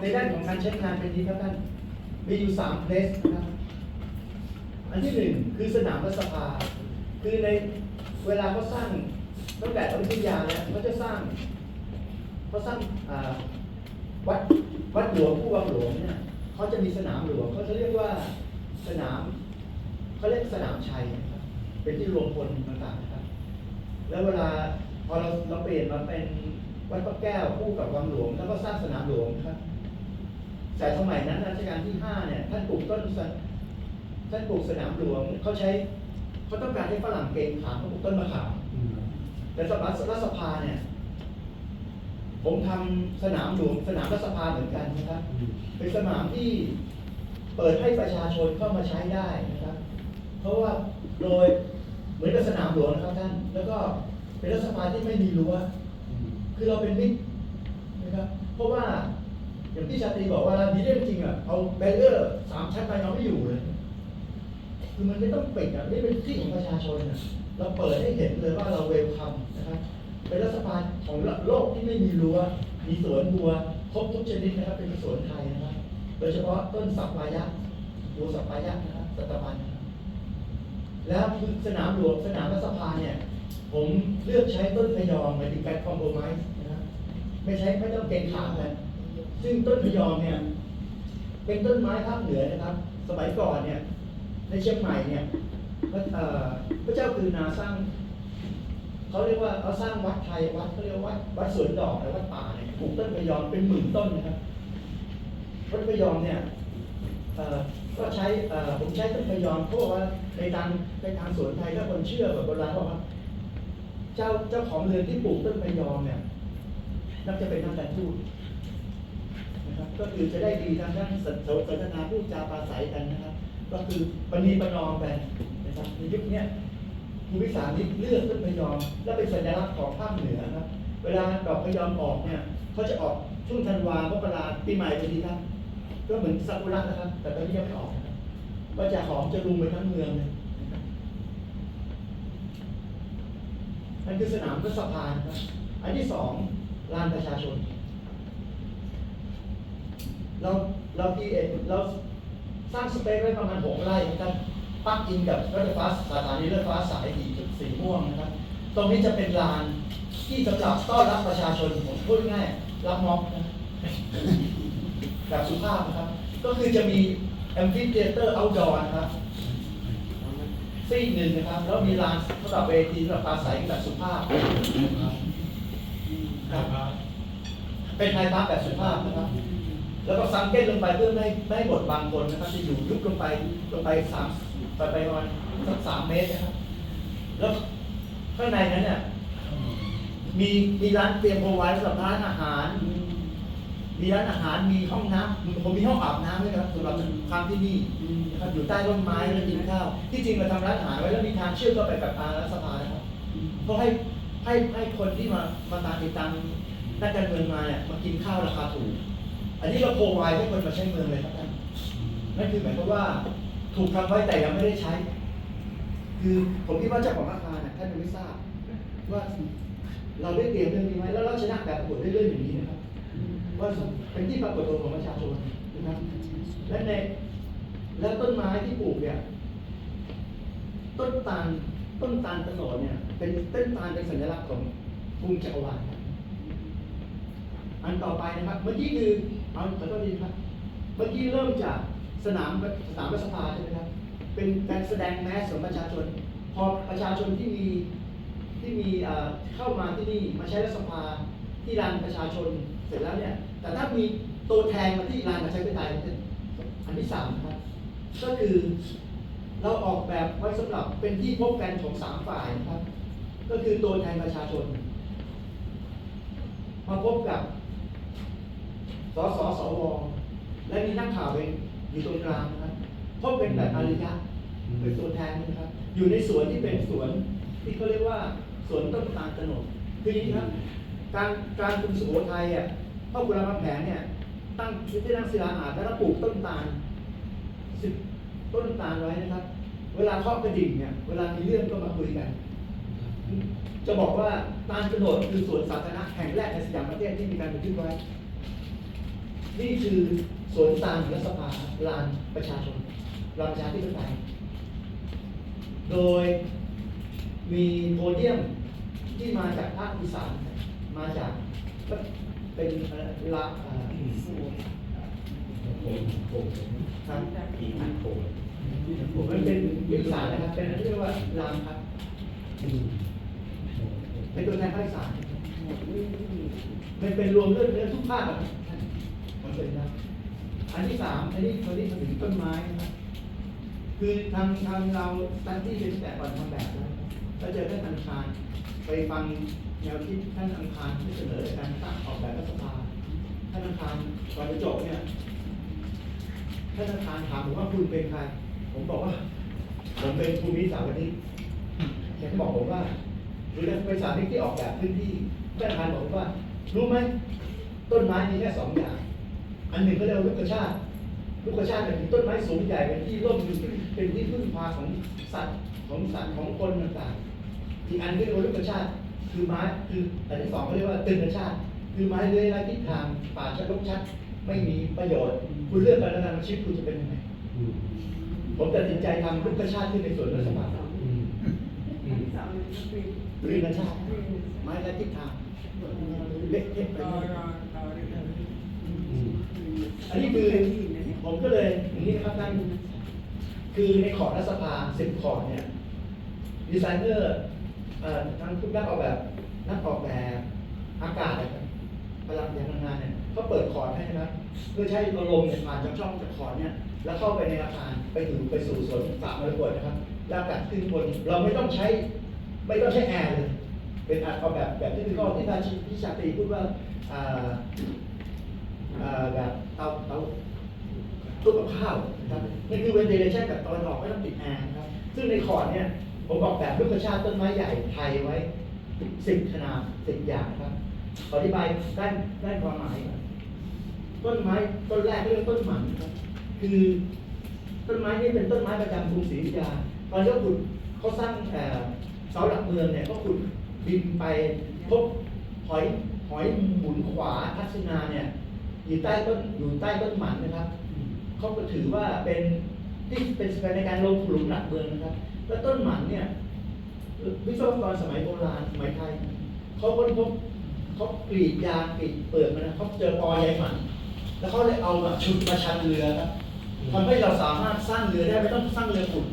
ในด้านของการใช้งานเป็นนี้ครับท่านมีอยู่สามเพลสนะครับอันที่หนึ่งคือสนามรัฐสภา คือในเวลาเขาสร้างตั้งแต่อยุธยาเนี่ยเขาจะสร้างเขาสร้างวัดวัดหลวงผู้วังหลวงเนี่ยเขาจะมีสนามหลวงเขาจะเรียกว่าสนามเขาเรียกสนามชัยนะครับเป็นที่รวมพลต่างๆนะครับ แล้วเวลาพอเราเราเปลี่ยนมาเป็นวัดพระแก้วคู่กับวังหลวง แล้วก็สร้างสนามหลวงนะครับ แต่สมัยนั้นรัชกาลที่ห้าเนี่ยท่านปลูกต้นท่านปลูกสนามหลวงเขาใช้เขาต้องการให้ฝรั่งเกณฑ์ขามเขาปลูกต้นมะขามแต่สมัยรัฐสภาเนี่ย ผมทำสนามหลวงสนามรัฐสภาเหมือนกันนะครับ เป็นสนามที่เปิดให้ประชาชนเข้ามาใช้ได้นะครับ เพราะว่าโดยเหมือนกับสนามหลวงนะครับท่าน แล้วก็เป็นรัฐสภาที่ไม่มีรั้วคือเราเป็นมิตรนะครับ เพราะว่า อย่างพี่ชาตรีบอกว่าดีเรื่องจริงอะเอาแบรเออร์สามชั้นไปเราไม่อยู่เลย คือมันไม่ต้องปิดอะนี่เป็นที่ของประชาชนอะเราเปิดให้เห็นเลยว่าเราเวลคัมนะครับเป็นรัฐบาลของโลกที่ไม่มีรั้วมีสวนบัวครบทุกชนิดนะครับ เป็นสวนไทยนะครับ โดยเฉพาะต้นสักปายะบัวสักปายะนะครับสัตบันแล้วสนามหลวงสนามรัฐสภาเนี่ย ผมเลือกใช้ต้นพยอมหมายถึงการคอมโพมไมซ์นะครับไม่ใช้ไม่ต้องเกณฑ์ขามกัน ซึ่งต้นพยอมเนี่ย เป็นต้นไม้ภาคเหนือนะครับ สมัยก่อนเนี่ย ในเชียงใหม่เนี่ยพระเจ้าคือนาสร้างเขาเรียกว่าเขาสร้างวัดไทยวัดเขาเรียกว่าวัดวัดสวนดอกหรือวัดป่าเนี่ยปลูกต้นพยอมเป็นหมื่นต้นนะครับต้นพยอมเนี่ยก็ใช้ผมใช้ต้นพยอมเพราะว่าในทางในทางสวนไทยถ้าคนเชื่อแบบโบราณบอกว่าเจ้าเจ้าของเรือนที่ปลูกต้นพยอมเนี่ยน่าจะเป็นนักการทูต นะครับก็คือจะได้ดีทางด้านสนทนาพูดจาปราศัยกันนะครับ ก็คือปณีประนอมกันนะครับในยุคนี้ภูมิสารนี้เลือกต้นพยอม และเป็นสัญลักษณ์ของภาคเหนือครับ เวลาดอกพยอมออกเนี่ยเขาจะออกช่วงธันวามกราปีใหม่พอดีครับก็เหมือนซากุระนะครับ แต่ตอนนี้ยังไม่ออกนะครับก็จะหอมจะรุมไปทั้งเมืองเลยนั่นคือสนามรัฐสภานะครับอันที่สองลานประชาชน เราเราพีเอเราสร้างสเปซไว้ประมาณหกไร่นะครับปักอินกับรถไฟฟ้าสถานีรถไฟฟ้าสายสีสีม่วงนะครับ ตรงนี้จะเป็นลานที่สำหรับต้อนรับประชาชนผมพูดง่ายๆรับม็อบนะแบบสุภาพนะครับ ก็คือจะมีแอมฟิเทเตอร์เอาดอร์นะครับซีกหนึ่งนะครับ แล้วมีลานสำหรับเวทีสำหรับปราศัยแบบสุภาพครับเป็นไฮพาร์คแบบสุภาพนะครับ แล้วก็ซังเก้นลงไปเพื่อไม่ไม่ให้บดบางคนนะครับจะอยู่ยุบลงไปลงไปสามไปไปประมาณสักสามเมตรนะครับ แล้วข้างในนั้นเนี่ยมีมีร้านเตรียมโพไว้สำหรับร้านอาหาร มีร้านอาหารมีห้องน้ำผมมีห้องอาบน้ำด้วยครับสำหรับค้างที่นี่นะครับอยู่ใต้ต้นไม้แล้วกินข้าว ที่จริงเราทำร้านอาหารไว้แล้วมีทางเชื่อมเข้าไปกับอารัฐสภานะครับเพราะให้ให้ให้คนที่มามาตามติดตามนักการเมืองมาเนี่ยมากินข้าวราคาถูก อันนี้เราโพไวให้คนมาใช้เมืองเลยครับท่านนั่นคือหมายความว่าถูกทำไว้แต่ยังไม่ได้ใช้ คือผมคิดว่าเจ้าของอาคารน่ะท่านยังไม่ทราบว่าเราได้เตรียมเรื่องนี้ไว้แล้วเราชนะแบบประกวดได้เรื่อยๆอย่างนี้นะครับว่าเป็นที่ปรากฏตัวของประชาชนนะครับและในและต้นไม้ที่ปลูกเนี่ยต้นตาลต้นตาลตะโนดเนี่ย เป็นต้นตาลเป็นสัญลักษณ์ของภูมิจักรวาลครับอันต่อไปนะครับเมื่อกี้คือ เอาขอโทษดีครับ เมื่อกี้เริ่มจากสนามสนามรัฐสภาใช่ไหมครับ เป็นการแสดงแมสของประชาชน พอประชาชนที่มีที่มีเข้ามาที่นี่มาใช้รัฐสภาที่ลานประชาชนเสร็จแล้วเนี่ย แต่ถ้ามีตัวแทนมาที่ลานประชาธิปไตยอันที่สามครับ ก็คือเราออกแบบไว้สำหรับเป็นที่พบกันของสามฝ่ายนะครับ ก็คือตัวแทนประชาชน มาพบกับ สสสวและมีนักข่าวเป็นอยู่ตรงกลางนะครับพบเป็นแบบอริยะเป็นตัวแทนนะครับ อยู่ในสวนที่เป็นสวนที่เขาเรียกว่าสวนต้นตาลตะโนดคืออย่างนี้ครับ การการกรุงสุโขทัยอะพ่อขุนรามคำแหงเนี่ยตั้งที่ตั้งศิลาอาสน์แล้วก็ปลูกต้นตาลสิบต้นตาลไว้นะครับ เวลาเคาะกระดิ่งเนี่ย เวลามีเรื่องก็มาคุยกัน จะบอกว่าตาลกระโดดคือสวนสาธารณะแห่งแรกในสยามประเทศที่มีการบันทึกไว้ นี่คือสวนตาลรัฐสภาลานประชาชนลานประชาธิปไตยโดยมีโพเดียมที่มาจากภาคอีสานมาจากเป็นละเอ่อผมครับอีกอันผมมันเป็นอีสานนะครับเป็นเรียกว่าลามครับเป็นตัวแทนภาคอีสานมันเป็นรวมเรื่องเนื้อทุกภาคอะครับ เป็นะ อันที่สามอันนี้คนนี้มาถึงต้นไม้นะครับคือทางทางเราตั้งที่เป็นแต่ก่อนทำแบบแล้วแล้วเจอท่านอังคาร ไปฟังแนวคิดท่านอังคารที่เสนอในการตั้งออกแบบรัฐสภาท่านอังคารก่อนจะจบเนี่ยท่านอังคารถามผมว่าคุณเป็นใคร ผมบอกว่า ผมเป็นภูมิสาวนิชแกก็บอกผมว่าหรือเป็นสาวนิชที่ออกแบบพื้นที่ท่านอังคารบอกผมว่า รู้ไหมต้นไม้มีแค่สองอย่าง อันหนึ่งก็เรียกว่าลูกกระชาติลูกกระชาติเป็นต้นไม้สูงใหญ่เป็นที่ร่มอยู่เป็นที่พึ่งพาของสัตว์ของสัตว์ของคนต่างๆ อีกอันก็เรียกว่าลูกกระชาติคือไม้คืออันที่สองเขาเรียกว่าตึงกระชาติคือไม้เลื้อยไร้ทิศทางป่าชัดลกชัดไม่มีประโยชน์ คุณเลือกกันแล้วกันว่าชีวิตคุณจะเป็นยังไงผมตัดสินใจทำลูกกระชาติขึ้นในส่วนรัฐบาลตึงกระชาติไม้ไร้ทิศทางเล็กเทะไปหมด อันนี้คือผมก็เลยอย่างนี้นะครับท่านคือในขอร์ดรัฐสภาสิบขอร์ดเนี่ยดีไซเนอร์ทั้งทุกนักออกแบบ นักออกแบบอากาศนะครับพลังยานงานเนี่ยเขาเปิดขอร์ดให้นะเพื่อใช้ลมเนี่ยผ่านจากช่องจากขอร์ดเนี่ยแล้วเข้าไปในอาคารไปถึงไปสู่สวนสระมรกตนะครับแล้วกาศขึ้นบนเราไม่ต้องใช้ไม่ต้องใช้แอร์เลยเป็นออกแบบแบบที่พี่ก้ที่ท่านพี่ชาตรีพูดว่า แบบเตาเตาตู้กับข้าวนะครับนี่คือเวนเดเลชันแบบตอนออกไม่ต้องติดแอร์นะครับ ซึ่งในคอร์ดเนี่ยผมออกแบบลูกกระชาติต้นไม้ใหญ่ไทยไว้สิบขนาดสิบอย่างนะครับขออธิบายด้านด้านความหมายก่อนต้นไม้ต้นแรกเรียกต้นหมันครับ คือต้นไม้นี่เป็นต้นไม้ประจำกรุงศรีอยุธยาตอนที่ขาขุดเขาสร้างเสาหลักเมืองเนี่ยเขาขุดดินไปพบหอยหอยหมุนขวาทัศนาเนี่ย อยู่ใต้ต้นอยู่ใต้ต้นหมันนะครับเขาก็ถือว่าเป็นที่เป็นสเปนในการลงหลุมหลักเมืองนะครับ แล้วต้นหมันเนี่ยวิศวกรสมัยโบราณสมัยไทยเขาค้นพบเขากรีดยางกรีดเปลือกมันนะเขาเจอปอใยหมัน แล้วเขาเลยเอามาชุดมาชันเรือครับทำให้เราสามารถสร้างเรือได้ไม่ต้องสร้างเรือขุด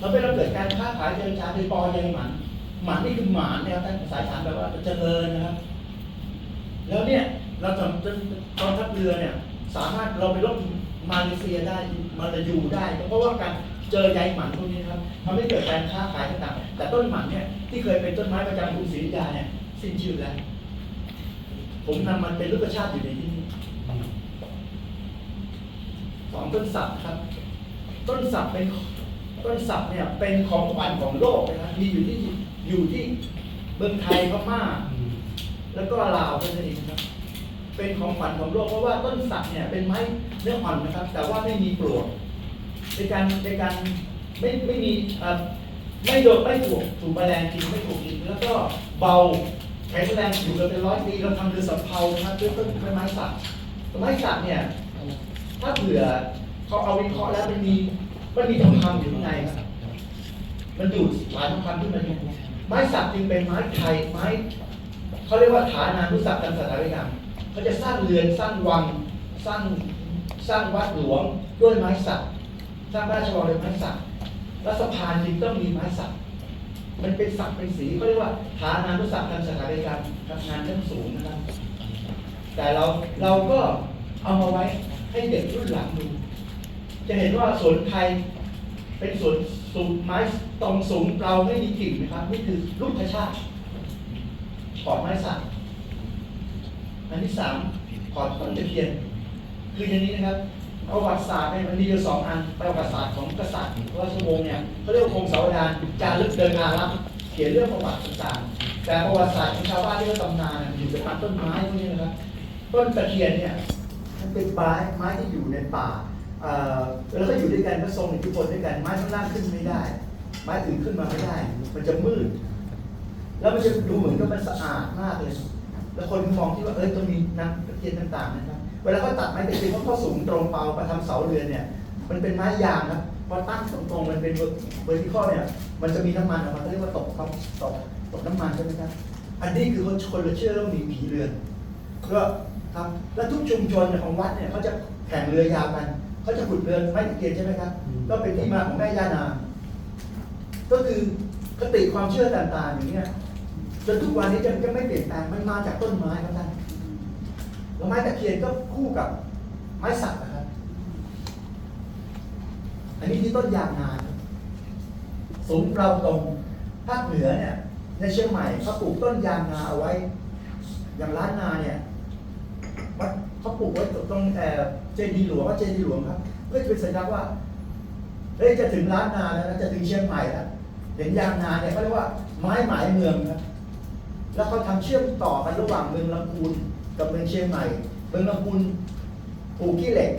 ทำให้เราเกิดการค้าขายเจริญชาโดยปอใยหมันหมันนี่คือหมานนะครับท่านสายสารแบบว่าเจริญนะครับ แล้วเนี่ย เราจะจะกองทัพเรือเนี่ยสามารถเราไปรบมาเลเซียได้มาลายูได้ เพราะว่าการเจอใยหมันพวกนี้ครับทำให้เกิดการค้าขายต่างๆแต่ต้นหมันเนี่ยที่เคยเป็นต้นไม้ประจำกรุงศรีอยุธยาเนี่ยสิ้นชื่อแล้ว ผมนำมันเป็นรูปชาติอยู่ในที่นี้สองต้นสักครับ ต้นสักเป็นต้นสักเนี่ยเป็นของขวัญของโลกนะครับมีอยู่ที่อยู่ที่เมืองไทยพม่าแล้วก็ลาวเป็นเองครับ เป็นของขวัญของโลกเพราะว่าต้นสักเนี่ยเป็นไม้เนื้ออ่อนนะครับ แต่ว่าไม่มีปลวกในการในการไม่ไม่มีไม่โดนไม่ถูกถูกแมลงกินไม่ถูกกินแล้วก็เบาแข็งแรงอยู่กันเป็นร้อยปีเราทำเรือสำเภานะครับด้วยต้นไม้สักต้นไม้สักเนี่ยถ้าเผื่อเขาเอาวิเคราะห์แล้วมันมีมันมีทองคำอยู่ข้างในครับมันดูดสารทองคำขึ้นมาเนี่ไม้สักจึงเป็นไม้ไทยไม้เขาเรียกว่าฐานานุสักการสถาปัตยกรรม เขาจะสร้างเรือนสร้างวังสร้างสร้างวัดหลวงด้วยไม้สักสร้างพระราชวังด้วยไม้สักและสะพานจึงต้องมีไม้สักมันเป็นสักเป็นสีเขาเรียกว่าฐานานุสักการสถาปัตยกรรทำงานชั้นสูงนะครับ แต่เราเราก็เอามาไว้ให้เด็กรุ่นหลังดู จะเห็นว่าสวนไทยเป็นสวนสูงไม้ตรงสูงเราไม่มีกิ่งนะครับ นี่คือลูกพระชาติขอดไม้สัก อันที่สามขอดต้นตะเคียน คืออย่างนี้นะครับประวัติศาสตร์เนี่ยมันมีอยู่สองอันประวัติศาสตร์ของกษัตริย์ราชวงศ์เนี่ยเขาเรียกว่าคงสาวดานจารึกเดินอารักษ์เขียนเรื่องประวัติต่างๆแต่ประวัติศาสตร์ของชาวบ้านที่เขาตำนานเนี่ยอยู่กับต้นไม้พวกนี้นะครับต้นตะเคียนเนี่ยมันเป็นไม้ไม้ที่อยู่ในป่าเอ่อแล้วก็อยู่ด้วยกันก็ทรงอิทธิพลด้วยกันไม้ข้างล่างขึ้นไม่ได้ ไม้อื่นขึ้นมาไม่ได้ มันจะมืด แล้วมันจะดูเหมือนกับมันสะอาดมากเลย แล้วคนก็มองที่ว่าเอ้ยต้องมีน้ำตะเกียนต่างๆนะครับ เวลาเขาตัดไม้ตะเคียนเขาก็สูงตรงเปามาทำเสาเรือนเนี่ย มันเป็นไม้ยางนะพอตั้งตรงๆมันเป็นเวอร์ติคอเนี่ย มันจะมีน้ำมันออกมาเขาเรียกว่าตกครับตกตกน้ำมันใช่ไหมครับ อันนี้คือคนคนเราเชื่อเรื่องมีผีเรือนก็ครับแล้วทุกชุมชนของวัดเนี่ยเขาจะแข่งเรือยาวกันเขาจะขุดเรือนไม้ตะเคียนใช่ไหมครับ ก็เป็นที่มาของแม่ย่านางก็คือคติความเชื่อต่างๆอย่างเงี้ย จนทุกวันนี้จะจะไม่เปลี่ยนแปลงมันมาจากต้นไม้ครับท่านแล้วไม้ตะเคียนก็คู่กับไม้สักนะครับ อันนี้ที่ต้นยางนาครับสมเราตรงภาคเหนือเนี่ย ในเชียงใหม่เขาปลูกต้นยางนาเอาไว้ อย่างร้านนาเนี่ยวัดเขาปลูกไว้ตรงเจดีหลวงว่าเจดีหลวงครับเพื่อเป็นสัญลักษณ์ว่าเฮ้ยจะถึงร้านนาแล้วจะถึงเชียงใหม่แล้วเห็นยางนาเนี่ยเขาเรียกว่าไม้หมายเมืองครับ แล้วเขาทำเชื่อมต่อกันระหว่างเมืองลำพูนกับเมืองเชียงใหม่ เมืองลำพูนปลูกขี้เหล็ก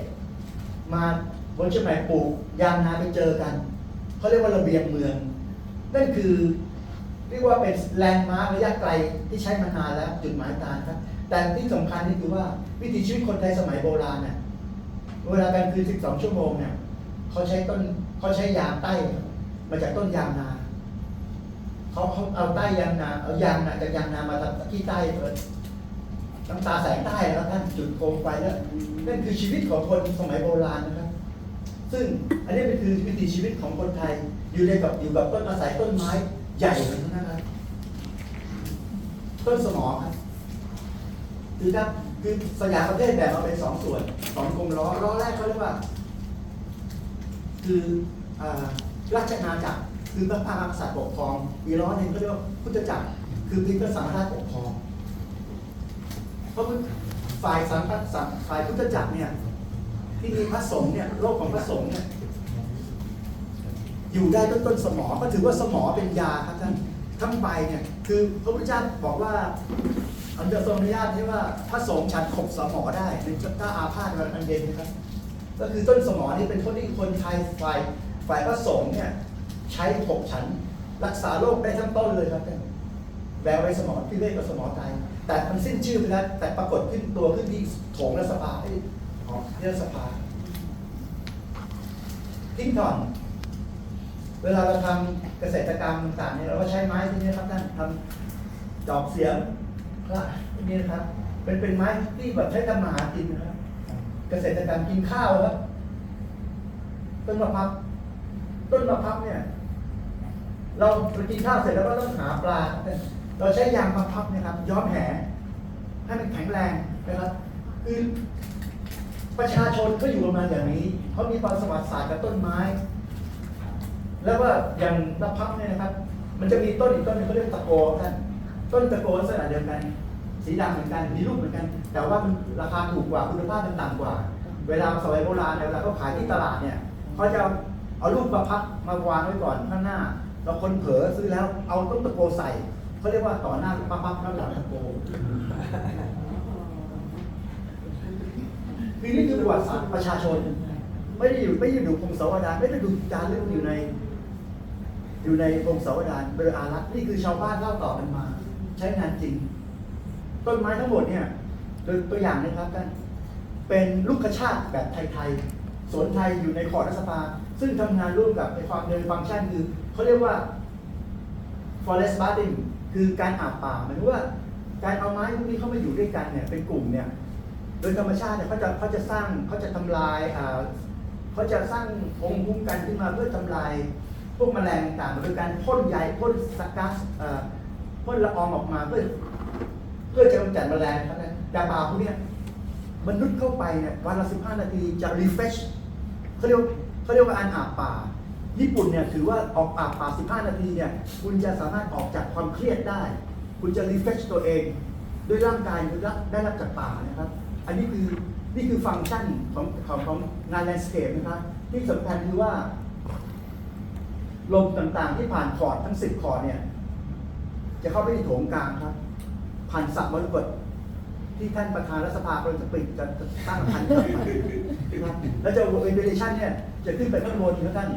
มาบนเชียงใหม่ปลูกยางนาไปเจอกันเขาเรียกว่าระเบียงเมือง นั่นคือเรียกว่าเป็นแลนด์มาร์คระยะไกลที่ใช้มานานแล้วจุดหมายปลาครับ แต่ที่สำคัญนี่คือว่าวิถีชีวิตคนไทยสมัยโบราณเนี่ยเวลากลางคืน 12 ชั่วโมงเนี่ยเขาใช้ต้นเขาใช้ยางใต้ มาจากต้นยางนา เขาเขาเอาใต้ยางนาเอายางนาจากยางนามาทำที่ใต้เปิดน้ำตาแสงใต้แล้วท่านจุดโคมไฟแล้วนั่นคือชีวิตของคนสมัยโบราณนะครับ ซึ่งอันนี้เป็นคือวิถีชีวิตของคนไทย อยู่ในกับอยู่กับต้นอาศัยต้นไม้ใหญ่เลยนะครับ ต้นสมอครับคือครับคือสยามประเทศแบ่งออกเป็นสองส่วนสองกลมล้อล้อแรกเขาเรียกว่า คืออราชอาณาจักร คือพระมหากษัตริย์ปกครองอีกล้อหนึ่งเขาเรียกว่าพุทธจักร คือพิพ์พระสังฆราชปกครองเพราะฝ่ายสังฆสังฝ่ายพุทธจักรเนี่ย ที่มีพระสงฆ์เนี่ยโลกของพระสงฆ์เนี่ยอยู่ได้ต้นต้นสมอ ก็ถือว่าสมอเป็นยาครับท่านทั้งใบเนี่ยคือพระพุทธเจ้าบอกว่าอันเดอร์ทรงอนุญาตที่ว่าพระสงฆ์ฉันขบสมอได้เป็นถ้าอาพาธวันอันเย็นนะครับ ก็คือต้นสมอนี่เป็นต้นที่คนไทยฝ่ายฝ่ายพระสงฆ์เนี่ย ใช้ขบฉันรักษาโรคได้ทั้งต้นเลยครับท่านแววไว้สมอที่เรียกว่าสมอไทยแต่มันสิ้นชื่อไปแล้ว แต่ปรากฏขึ้นตัวขึ้นที่โถงรัฐสภาไอ้ของที่รัฐสภาทิ้งก่อน เวลาเราทำเกษตรกรรมต่างๆเนี่ยเราก็ใช้ไม้ที่นี่ครับท่านทำจอบเสียมพระนี่นะครับ เป็นเป็นไม้ที่แบบใช้ทำมาหากินนะครับ เกษตรกรรมกินข้าวครับต้นมะพร้าวต้นมะพร้าวเนี่ย เราไปกินข้าวเสร็จแล้วก็ต้องหาปลา เราใช้ยางมะพร้าวเนะครับ ย้อมแหให้มันแข็งแรงนะครับคือประชาชนก็อยู่ประมาณอย่างนี้เขามีความสวัสดิ์ศาสตร์กับต้นไม้ แล้วว่าอย่างมะพร้าวเนี่ยนะครับ มันจะมีต้นอีกต้นหนึงเขาเรียกตะโกท่านต้นตะโกลักษณะเดียวกัน สีดำเหมือนกันมีรูปเหมือนกัน แต่ว่ามันราคาถูกกว่าคุณภาพมันต่ำกว่า เวลาสมัยโบราณเวลาเขาขายที่ตลาดเนี่ยเขาจะเอารูปมะพร้าวมาวางไว้ก่อนข้างหน้า ราคนเผลอซื้อแล้ว เอาต้นตะโกใส่เขาเรียกว่าต่อหน้ามะพร้าวข้างหลังตะโกคือนี่คือประวัติศาสตร์ประชาชน ไม่ได้อยู่ไม่ได้อยู่พงศาวดารไม่ได้ดูจารึกอยู่ใน อยู่ในพงศาวดารเบอร์อารักษ์นี่คือชาวบ้านเล่าต่อกันมา ใช้งานจริง ต้นไม้ทั้งหมดเนี่ยโดยตัวอย่างนะครับท่านเป็นลูกกระชาติแบบไทยๆสวนไทยอยู่ในขอรัฐสภา ซึ่งทำงานร่วมกับในความเดินฟังก์ชันคือเขาเรียกว่า forest bathing คือการอาบป่าหมายถึงว่าการเอาไม้พวกนี้เข้ามาอยู่ด้วยกันเนี่ยเป็นกลุ่มเนี่ยโดยธรรมชาติเนี่ยเขาจะเขาจะสร้างเขาจะทำลายอ่าเขาจะสร้างองค์คุ้มกันขึ้นมาเพื่อทำลายพวกแมลงต่างๆโดยการพ่นใยพ่นสกัสพ่นละอองออกมาเพื่อ เพื่อจะกำจัดแมลงครับนะยาบาพวกเนี้ยมนุษย์เข้าไปเนี่ยวันละ15นาทีจะ refresh เขาเรียก เขาเรียกว่าอันอาบป่า ญี่ปุ่นเนี่ยถือว่าออกอาบป่า 15 นาทีเนี่ยคุณจะสามารถออกจากความเครียดได้ คุณจะ refresh ตัวเอง ด้วยร่างกายคุณได้รับจากป่านะครับ อันนี้คือนี่คือฟังก์ชันของของของงาน landscape นะครับที่สำคัญคือว่า ลมต่างๆที่ผ่านคอร์ดทั้ง 10 คอร์ดเนี่ย จะเข้าไปที่โถงกลางครับ ผ่านสระมรกตที่ท่านประธานรัฐสภากำลังจะปิดจะตั้งพันครับนะครับแล้วจะเว n เ i เลชันเนี่ย จะขึ้นไปข้างบนครับท่าน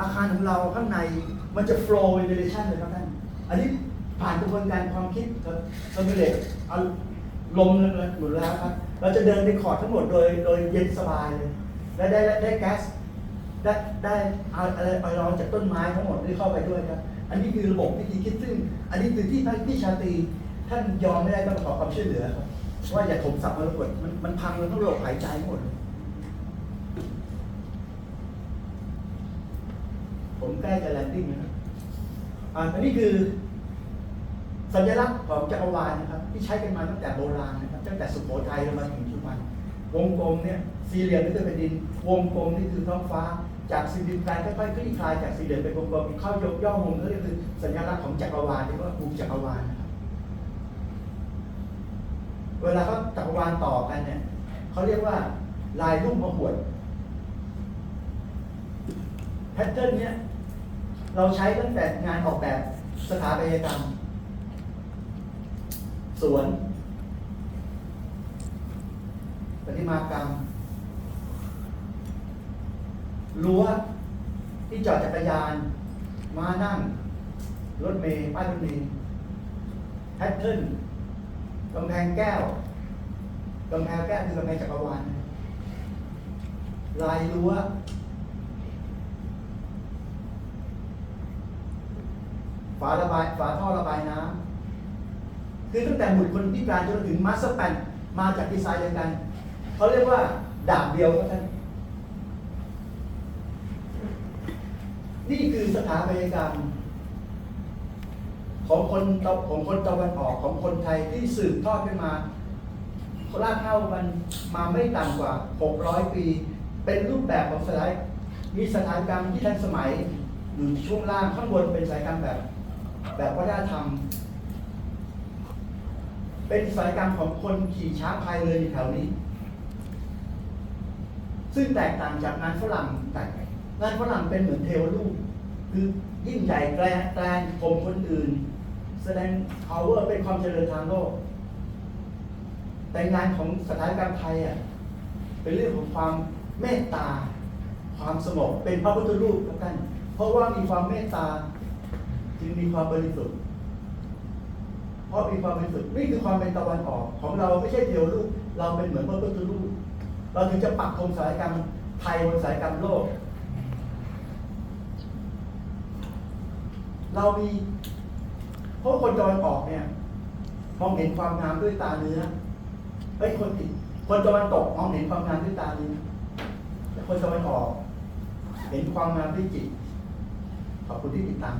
อาคารของเราข้างในมันจะ flow ventilation เลยครับท่านอันนี้ผ่านกระบวนการความคิดครับสมิเลตเอาลมเลยหมดแล้วครับ เราจะเดินในคอร์ดทั้งหมดโดยโดยเย็นสบายเลยและได้ได้ได้แก๊สได้ได้เอาอะไรเอาร้อนจากต้นไม้ทั้งหมดที่เข้าไปด้วยครับ อันนี้คือระบบวิธีคิดซึ่ง อันนี้คือที่พี่ชาตรีท่านยอมไม่ได้ต้องขอความช่วยเหลือครับว่าอย่าถมสับมรกตมันมันพังมันต้องระบบหายใจหมดเลย ผมใกล้จะแลนดิ้งนะครับอ่าอันนี้คือ สัญลักษณ์ของจักรวาลนะครับ ที่ใช้กันมาตั้งแต่โบราณนะครับตั้งแต่สุโขทัยมาถึงปัจจุบันวงกลมเนี่ยสี่เหลี่ยมนี่คือแผ่นดิน วงกลมนี่คือท้องฟ้า จากสี่เหลี่ยมกลายค่อยๆคลี่คลายจากสี่เหลี่ยมเป็นวงกลมเข้ายกย่อมุมก็คือสัญลักษณ์ของจักรวาลเรียกว่าภูมิจักรวาลนะครับเวลาเขาจักรวาลต่อกันเนี่ยเขาเรียกว่าลายรูปมะหวดแพทเทิร์นเนี้ย เราใช้ตั้งแต่งานออกแบบสถาปัตยกรรม สวนประติมากรรมรั้วที่จอดจักรยาน มานั่ง รถเมล์ป้ายรถเมล์แพทเทิร์นกำแพงแก้วกำแพงแก้วคือกำแพงจักรวาลลายรั้ว ฝาระบายฝาท่อระบายน้ำคือตั้งแต่หมุดคนพิการจนถึงมาสเตอร์แปนมาจากดีไซน์เดียวกันเขาเรียกว่าดาบเดียวครับท่านนี่คือสถาปัตยกรรม ของคนตะของคนตะวันออกของคนไทยที่สืบทอดกันมาลากเข้ามันมาไม่ต่ำกว่า 600 ปี เป็นรูปแบบของสถานมีสถานกรรมที่ทันสมัยอยู่ช่วงล่างข้างบนเป็นสถานกรรมแบบ แบบวัฒนธรรม เป็นสายกรรมของคนขี่ช้างพายเรือในแถวนี้ ซึ่งแตกต่างจากงานฝรั่งแต่งานฝรั่งเป็นเหมือนเทวรูป คือยิ่งใหญ่แกลนแกลนข่มคนอื่น แสดง power เป็นความเจริญทางโลก แต่งานของสถานการณ์ไทยอะเป็นเรื่องของความเมตตา ความสงบเป็นพระพุทธรูปครับท่านเพราะว่ามีความเมตตา จึงมีความบริสุทธิ์ เพราะมีความบริสุทธิ์นี่คือความเป็นตะวันออก ของเราไม่ใช่เดียวรูปเราเป็นเหมือนพระพุทธรูปเราถึงจะปักธงสายกรรมไทยบนสายกรรมโลก เรามีเพราะคนตะวันออกเนี่ยมองเห็นความงามด้วยตาเนื้อเอ้ยคนผิดคนตะวันตกมองเห็นความงามด้วยตาเนื้อแต่คนตะวันออก เห็นความงามด้วยจิตขอบคุณที่ติดตาม